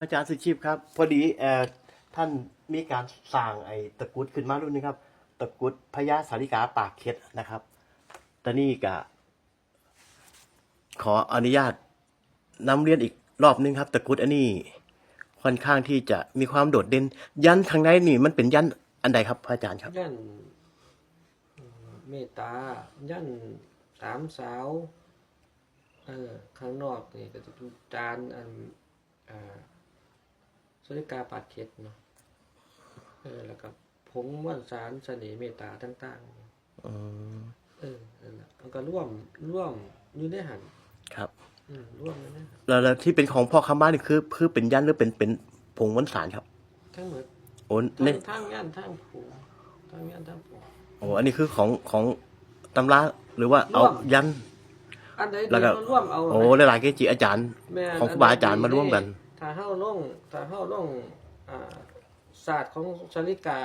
อาจารย์สุชีพครับ พอดีเอ่อท่านมีการสร้างไอ้ตะกรุดขึ้นมารุ่นนึงครับ ตะกรุดพญาสาริกาปากเข็ดนะครับตอนนี้ก็ขออนุญาตนำเรียนอีกรอบนึงครับ ตะกรุดอันนี้ค่อนข้างที่จะมีความโดดเด่น ยันข้างในนี่มันเป็นยันอันใดครับพระอาจารย์ครับ ยันอืมเมตตายันสามสาวเออข้างนอกนี่ก็จะเป็นจานอัน สริกาปาดเข็ดเนาะเออแล้วก็ผงม่วนสารเสน่ห์เมตตาต่างอืมๆเออนั่นแหละมันก็ร่วมร่วมอยู่ในหันครับอืมร่วมอยู่ในหันแล้วแล้วที่เป็นของพ่อค้าบ้านนี่คือคือเป็นยันหรือเป็นเป็นผงม้วนสารครับ ทั้งหมดโอ้ทั้เนี่ยงทั้งยันทั้งผูทั้งยันทั้งผูโอ้อันนี้คือของของตำราหรือว่าเอาร่วมยันอันใดแล้วก็ดีมันร่วมเอาโอ้หลายๆเกจิอาจารย์แม่นของครูบาอาจารย์มาร่วมกัน ถ้าเฮาลงถ้าเฮาลงอ่าศาสตร์ของสาริกา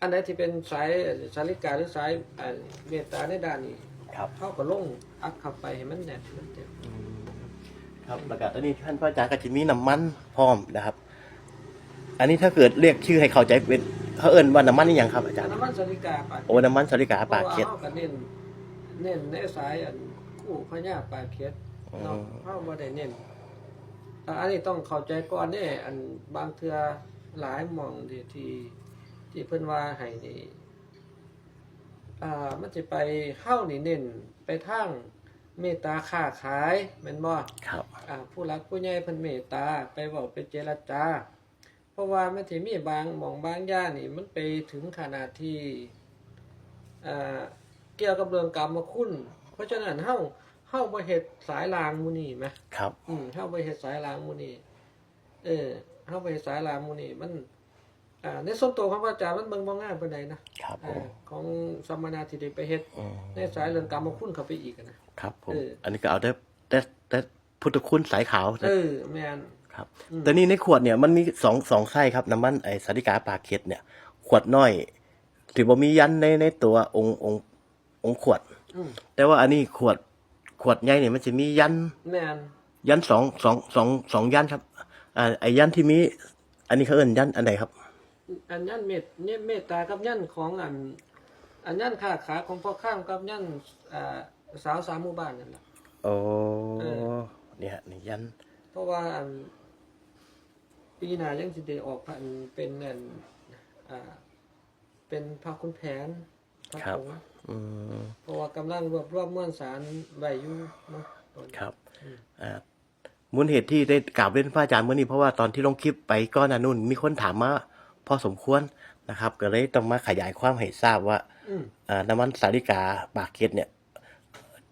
อันไหนที่เป็นสายสาริกาหรือสายอ่าเมตตาในด้านนี้ครับ เฮาก็ลงอัดเข้าไปให้มันแน่นมันเต็มครับแล้วก็ตอนนี้ท่านพระอาจารย์ก็จะมีน้ำมันพร้อมนะครับ อันนี้ถ้าเกิดเรียกชื่อให้เข้าใจเป็นเขาเอิ้นว่าน้ำมันนี่ยังครับอาจารย์น้ำมันสาริกาปากโอ้น้ำมันสาริกาปากเข็ด พราะว่าเฮาก็เน้นเน้นในสายอันคู่พญาปากเข็ดเนาะอืมเฮาบ่ได้เน้น อ่าอันนี้ต้องเข้าใจก่อนเด้อันบางเทื่อหลายหม่องที่ที่ที่เพิ่นว่าให้นี่อ่ามันจะไปเข้านี่เน้นไปทางเมตตาค้าขายแม่นบ่ครับ อ่าผู้รักผู้ใหญ่เพิ่นเมตตาไปเว้าไปเจรจา เพราะว่ามันสิมีบางหม่องบางอย่างนี่มันไปถึงขนาดที่อ่าเกี่ยวกับเรื่องกรรมคุณ เพราะฉะนั้นเฮา เฮาบ่เฮ็ดสายลางหมู่นี้แหมครับ อืมเฮาบ่เฮ็ดสายลางหมู่นี้เออเฮาบ่เฮ็ดสายลางหมู่นี้มัน อ่าในส่วนตัวของพระอาจารย์มันเบิ่งบ่งามปานใดนะครับผอ่ามของสมณะที่ได้ไปเฮ็ดอืมในสายเรื่องกรรมคุณเข้าไปอีกอะนะ ครับผมเอออันนี้ก็เอาแต่แต่แต่พุทธคุณสายขาวเออแม่น ครับอืม แต่นี่ในขวดเนี่ยมันมีสองสองไส้ครับน้ำมันไอสาริกาปากเข็ดเนี่ย ขวดน้อยถือว่ามียันในในตัวองค์องค์องค์ขวด อืมแต่ว่าอันนี้ขวด ขวดใหญ่เนี่ยมันจะมียัน แม่นยันสองสองสองสองยันครับ อ่าไอ้ยันที่มี อันนี้เขาเอิ้นยันอันไหนครับ อันยันเมตเนี่ยเมตตากับยันของอัน อันยันค้าขาของพ่อข้างกับยันอ่าสาวสามหมู่บ้านนั่นล่ะ โอ้เออเนี่ยนี่ยัน เพราะว่าอันปีหน้ายังสิได้ออกพันเป็นอันอ่าเป็นพระคุณแผน พระผงอืมเพราะว่ากำลังรวบรวมมวลสารไว้อยู่เนาะตอนนี้ ครับอ่ามูลเหตุที่ได้กราบเรียนพระอาจารย์เมื่อนี้เพราะว่าตอนที่ลงคลิปไปก้อนหนานุ่นมีคนถามมาพอสมควรนะครับ ก็เลยต้องมาขยายความให้ทราบว่า อืมอ่าน้ำมันสาริกาปากเก็ดเนี่ย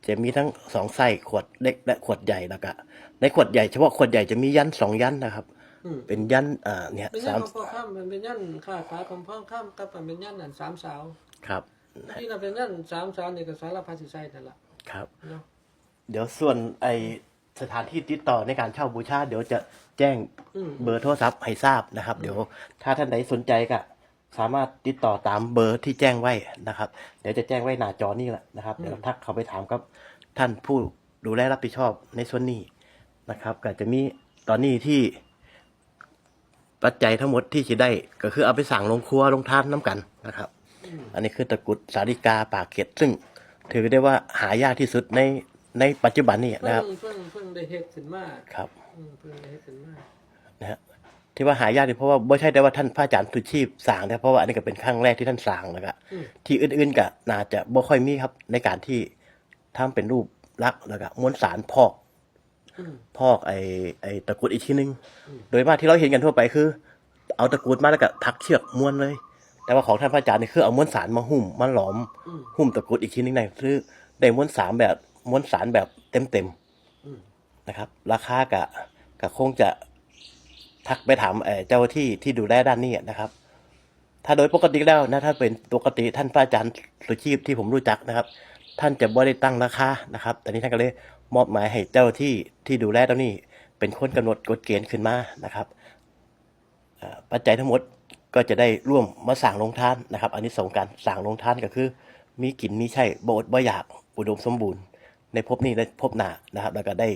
จะมีทั้งสองไส้ขวดเล็กและขวดใหญ่แล้วก็ในขวดใหญ่เฉพาะขวดใหญ่จะมียันสองยันนะครับ อืมเป็นยันอ่าเนี่ยเป็นยัสานมของพ่อข้ามมันเป็นยันค้าขายของพ่อข้ามกับเป็นยันนั่นสามสาว ครับ ที่เราเป็นยันสามสาวนี่ก็สารพัดสิใส่นั่นล่ะครับ เนาะเดี๋ยวส่วนไอสถานที่ติดต่อในการเช่าบูชา เดี๋ยวจะแจ้งอืมเบอร์โทรศัพท์ให้ทราบนะครับ เดี๋ยวถ้าท่านใดสนใจก็สามารถติดต่อตามเบอร์ที่แจ้งไว้นะครับ เดี๋ยวจะแจ้งไว้หน้าจอนี่แหละนะครับเดี๋ยวทักเขาไปถามกับท่านผู้ดูแลรับผิดชอบในส่วนนี้นะครับก็จะมีตอนนี้ที่ปัจจัยทั้งหมดที่จะได้ ก็คือเอาไปสั่งลงครัวลงทานน้ำกันนะครับ อันนี้คือตะกรุดสาริกาปากเกร็ดซึ่ง ถือได้ว่าหายากที่สุดในในปัจจุบันนี้เพิ่นะครับงเพิ่งเพิ่งได้เฮ็ดขึ้นมาครับอืมเพิ่งได้เฮ็ดขึ้นมานะฮะที่ว่าหายากนี่เพราะว่าไม่ใช่แต่ว่าท่านพระอาจารย์สุชีพสร้างนะเพราะว่าอันนี้ก็เป็นครั้งแรกที่ท่านสร้างแล้วก็อืมที่อื่นๆก็น่าจะบ่ค่อยมีครับในการที่ทำเป็นรูปลักษณ์แล้วก็ม้วนสารพอก อืม พอกไอ้ไอ้ตะกรุดอีกทีนึง อืม โดยมากที่เราเห็นกันทั่วไปคือ เอาตะกรุดมาแล้วก็ทักเชือกม้วนเลย แต่ว่าของท่านพระอาจารย์นี่คือเอาม้วนสารมาหุ้มมาหลอม อืม หุ้มตะกรุดอีกทีนึงในคือได้ม้วนสารแบบม้วนสารแบบเต็มๆอืม นะครับ ราคากะกะคงจะทักไปถามเอ่อเจ้าหน้าที่ที่ดูแลด้านนี้นะครับ ถ้าโดยปกติแล้วนะถ้าเป็นปกติท่านพระอาจารย์สุชีพที่ผมรู้จักนะครับ ท่านจะบ่ได้ตั้งราคานะครับ แต่นี้ท่านก็เลยมอบหมายให้เจ้าหน้าที่ที่ดูแลตรงนี้ เป็นคนกำหนดกฎเกณฑ์ขึ้นมานะครับ เอ่อปัจจัยทั้งหมด ก็จะได้ร่วมมาสั่งลงทานนะครับ อันนี้สองการสั่งลงทานก็คือ มีกินมีใช่โบอดบ่อยากอุดมสมบูรณ์ ในภพนี้และภพหนานะครับ แล้วก็ได้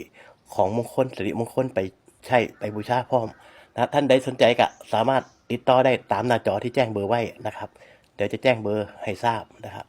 ของมงคลสิริมงคลไปใช่ไปบูชาพร้อมนะท่านใดสนใจก็สามารถติดต่อได้ตามหน้าจอที่แจ้งเบอร์ไว้นะครับ เดี๋ยวจะแจ้งเบอร์ให้ทราบนะครับ